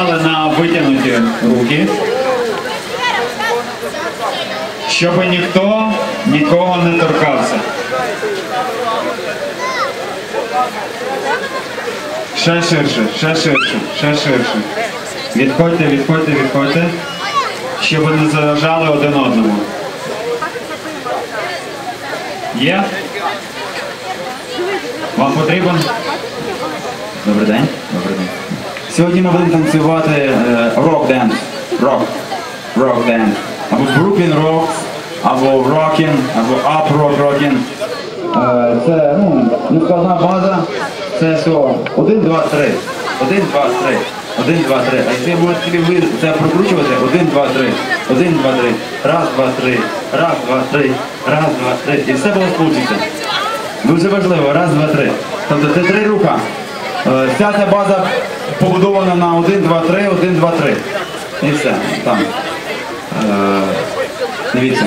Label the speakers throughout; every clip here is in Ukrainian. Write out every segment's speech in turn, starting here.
Speaker 1: Стали на витягнуті руки, щоб ніхто нікого не торкався. Ще ширше, ще ширше, ще ширше. Відходьте, відходьте, відходьте, щоб не заважали один одному. Є? Вам потрібен?
Speaker 2: Добрий день. Добрий день. Сьогодні ми будемо танцювати рок-денс. Рок. Рок-денс. Або Brooklyn Rocks, або Rockin, або Rock Rockin. Е, Це ну, нескладна база. Це все. Один, два, три. Один, два, три. Один, два, три. А якщо будете це прокручувати, один, два, три. Один, два, три. Раз, два, три. Раз, два, три. Раз, два, три. І все було получиться. Дуже важливо, раз, два, три. Тобто це три руха. Е, Вся ця база побудована на 1, 2, 3, 1, 2, 3. І все. Там. Е, Дивіться.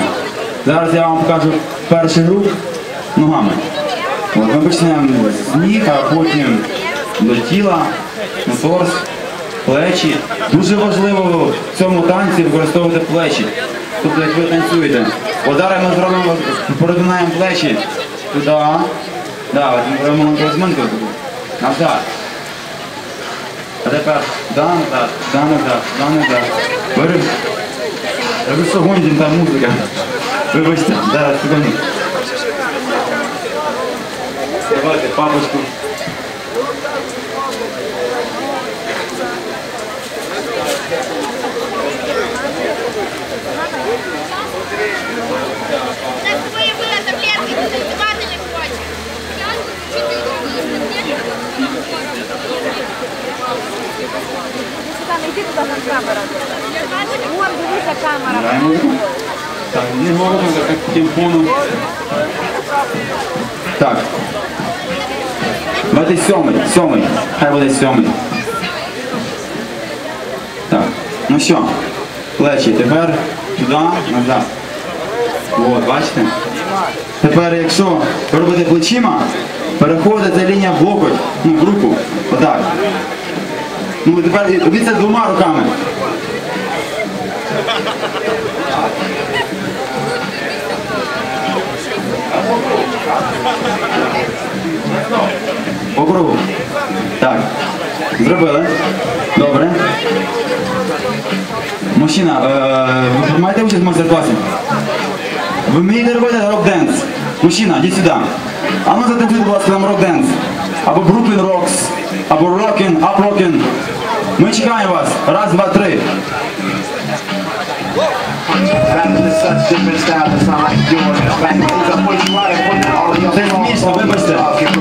Speaker 2: Зараз я вам покажу перший рух ногами. От ми почнемо з ніг, а потім до тіла, торс, плечі. Дуже важливо в цьому танці використовувати плечі. Тобто як ви танцюєте. От зараз ми зробимо, порозминаємо плечі туди. Да, ми робимо розминку. Назад. А тепер да, назад, да, назад, да, назад. Бери. Та що гоните, там музика. Вибачте, зараз секунду. Давайте папочку.
Speaker 3: Так твої були таблетки, ти танцювати не хочеш.
Speaker 4: Там камера. Вон, дивися камера.
Speaker 2: Так, не так таким фоном. Так. Давайте сьомий, сьомий. Хай буде сьомий. Так. Ну що, плечі, тепер туди, назад. От, бачите? Тепер, якщо ви робите плечима, переходите лінія в локоть, ну, в руку. Отак. Ну, тепер це двома руками. По. Так. Зробили. Добре. Мужчина, е, ви маєте участь в майстер-класі? Ви вмієте робити рок-денс? Мужчина, йди сюди. А ну затанцюйте, будь ласка, нам рок-денс. Або Brooklyn Rocks, або Rockin, Up Ми чекаємо вас. Раз, два, три. Це смішно, вибачте.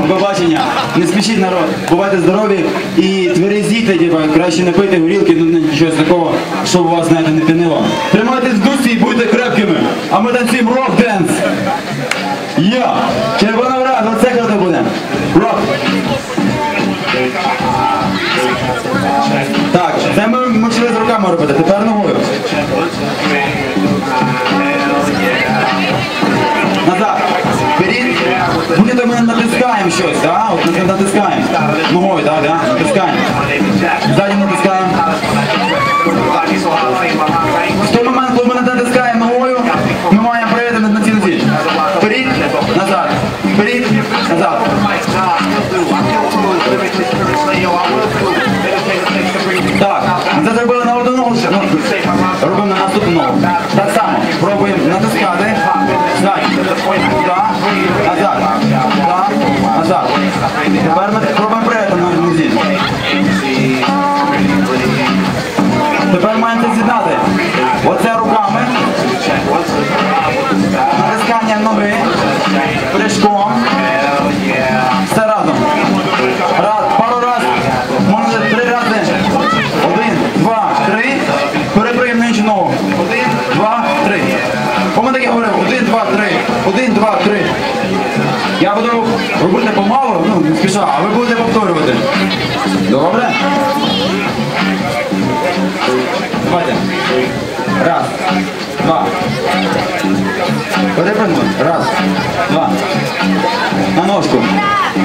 Speaker 2: Побачення. Не спішіть народ. Бувайте здорові і тверезійте, типа, краще не пийте горілки, ну нічого такого, щоб вас знаєте, не пінило. Тримайтесь в дусі і будьте крепкими. А ми танцюємо рок-денс. Я. Червона Так, це ми почали з руками робити, тепер ногою. Назад. Вперед. Буде ми натискаємо щось, да? От натискаємо. Ногою, так, да? Натискаємо. Ззаді натискаємо. Ну, а ви будете повторювати. Добре? Давайте. Раз, два. Перепрыгнув. Раз, два. На ножку.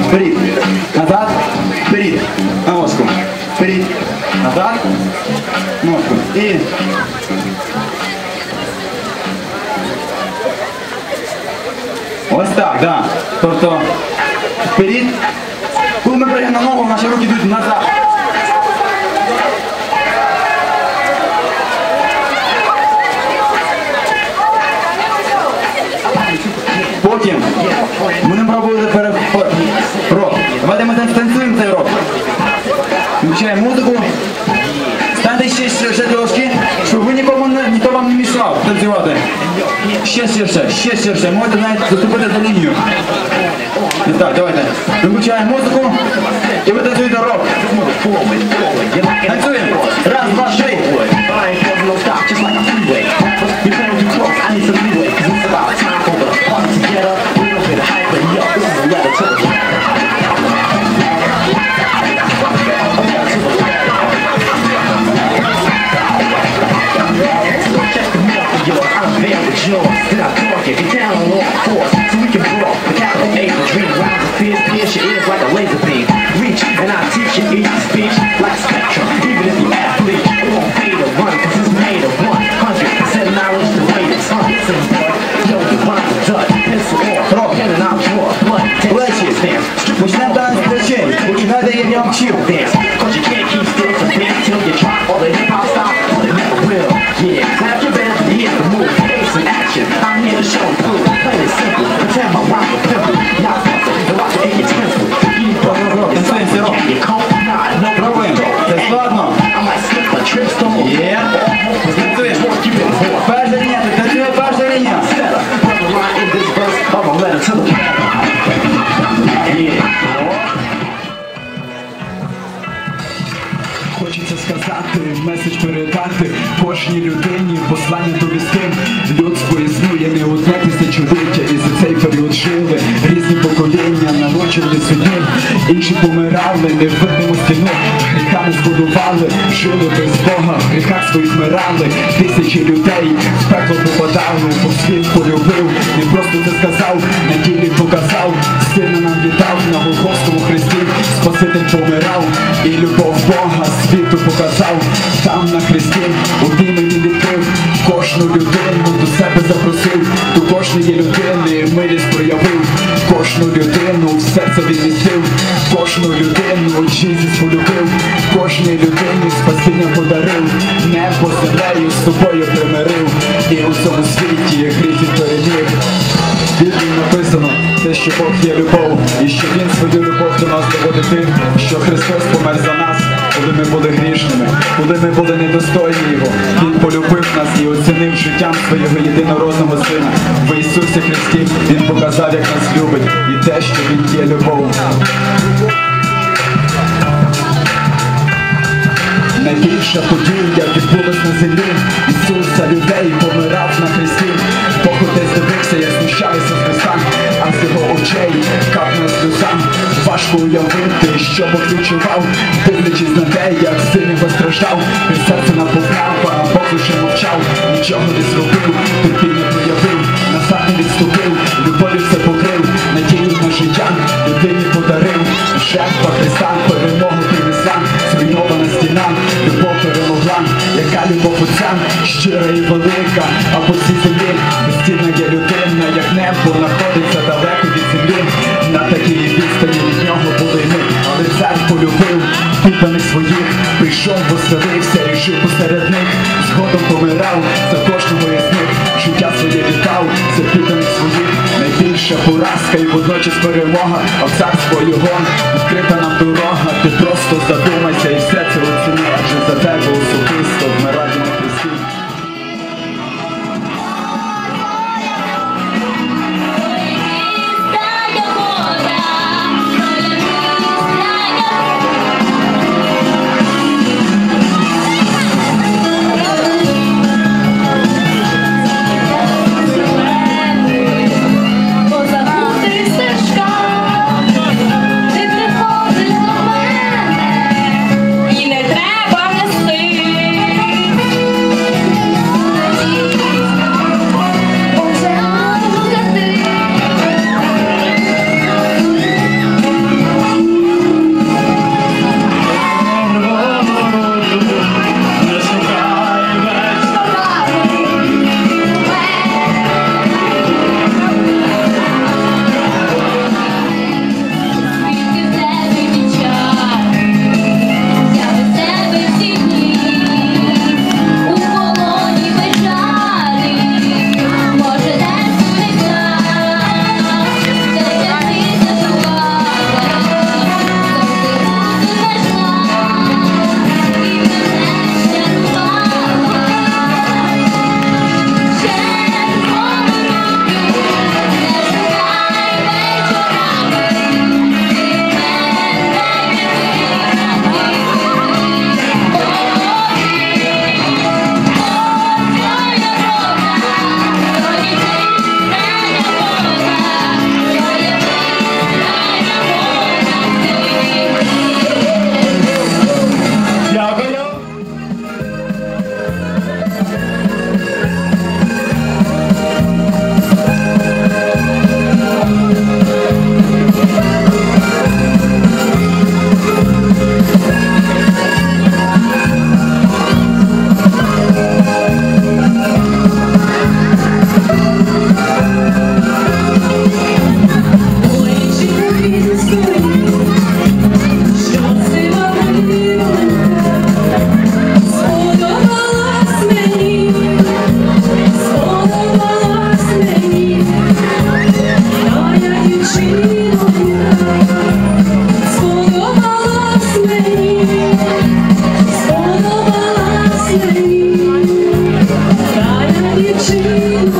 Speaker 2: Вперед. Назад. Вперед. На ножку. Вперед. Назад. Ножку.
Speaker 5: і. Ось так, да. Тобто вперед. Ногу, руки йдуть назад. Потім будемо пробувати переход. Рок. Давайте ми танцюємо цей рок. Включаємо музику. Станьте ще, ще трошки, щоб ви нікому ніхто вам не мішав танцювати. Ще ширше, ще ширше. Можете навіть заступити за лінію. І так, давайте. Виключаємо музику
Speaker 6: інші помирали, не видимо стіну, гріхами збудували, жили без Бога, в гріхах своїх мирали, тисячі людей в пекло попадали, бо світ полюбив, не просто це сказав, на ділі показав, сина нам віддав на Голгофському хресті, Спаситель помирав, і любов Бога світу показав, там на хресті у імені відкрив, кожну людину до себе запросив, до кожної людини милість проявив, кожну людину в серце відмістив, кожну людину Jesus полюбив, кожній людині спасіння подарив, небо землею з тобою примирив, і у цьому світі гріх переміг. В Біблії написано, те, що Бог є любов, і що Він свою любов до нас доводить тим, що Христос помер за нас, коли ми були грішними, коли ми були недостойні Його. Він полюбив нас і оцінив життям свого єдинородного сина. В Ісусі Христі Він показав, як нас любить, і те, що Він є любов. Найбільша подія відбулась на землі Ісус за людей помирав на дивився, як знущалися з Христа А з його очей капнула сльоза Важко уявити, що Бог Дивлячись на те, як син його страждав. Від серця наповняв, а Бог лише мовчав. Нічого не зробив, терпіння проявив Назад не відступив, любов'ю все покрив Надію на життя людині подарив. Жертва Христа перемогу принесла Зруйнована стіна, любов перемогла, яка любов отця, щира і велика, а по цій землі безцінна є людина, небо знаходиться далеко від землі. На такій відстані від нього були ми, але цар полюбив підданих своїх, прийшов, воселився і жив посеред них, згодом помирав за кожного із них, життя своє віддав за підданих своїх. Найбільша поразка і водночас перемога, а в царство його відкрита нам дорога. Ти просто задумайся і все це оціни, адже за тебе
Speaker 7: 幸福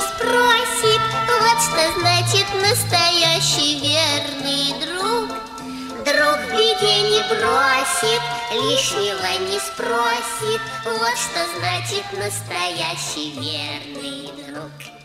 Speaker 7: спросит Вот что значит настоящий верный друг. Друг в беде не бросит, лишнего не спросит Вот что значит настоящий верный друг.